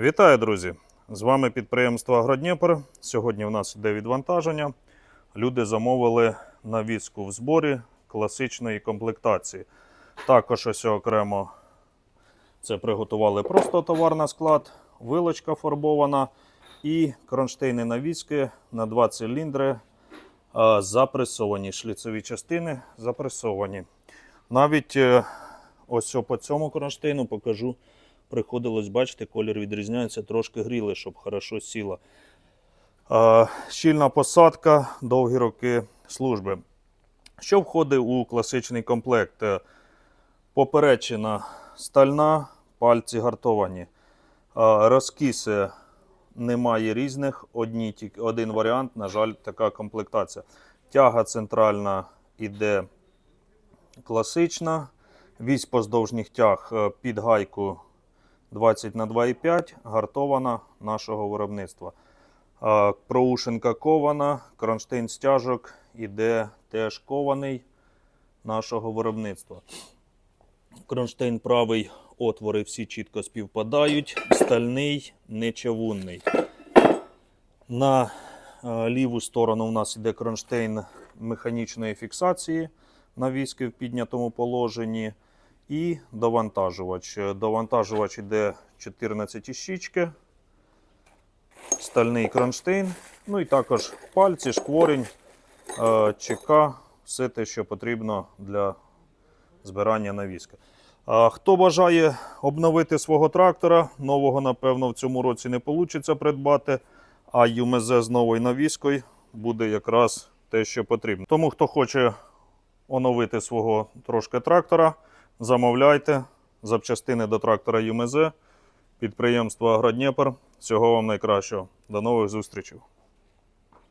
Вітаю, друзі! З вами підприємство Агродніпр. Сьогодні в нас іде відвантаження. Люди замовили навіску в зборі класичної комплектації. Також ось окремо це приготували просто товар на склад, вилочка фарбована і кронштейни навіски на два циліндри запресовані. Шліцеві частини запресовані. Навіть е, ось по цьому кронштейну покажу приходилось, бачите, колір відрізняється, трошки гріли, щоб хорошо сіла. Щільна посадка, довгі роки служби. Що входить у класичний комплект? Е, Поперечина стальна, пальці гартовані. Розкіси немає різних, одні, один варіант, на жаль, така комплектація. Тяга центральна іде класична. Вісь поздовжніх тяг е, під гайку 20 на 2,5 гартована нашого виробництва. Проушинка кована, кронштейн стяжок іде теж кований нашого виробництва. Кронштейн правий, отвори всі чітко співпадають, стальний, не чавунний. На ліву сторону у нас іде кронштейн механічної фіксації на навіски в піднятому положенні. І довантажувач. Довантажувач іде 14 щічки, стальний кронштейн, ну і також пальці, шкворень, е, ЧК, все те, що потрібно для збирання навіски. Хто бажає обновити свого трактора, нового, напевно, в цьому році не вийде придбати, а ЮМЗ з новою навіскою буде якраз те, що потрібно. Тому хто хоче оновити свого трошки трактора, замовляйте запчастини до трактора ЮМЗ, підприємство Агродніпр. Всього вам найкращого. До нових зустрічей.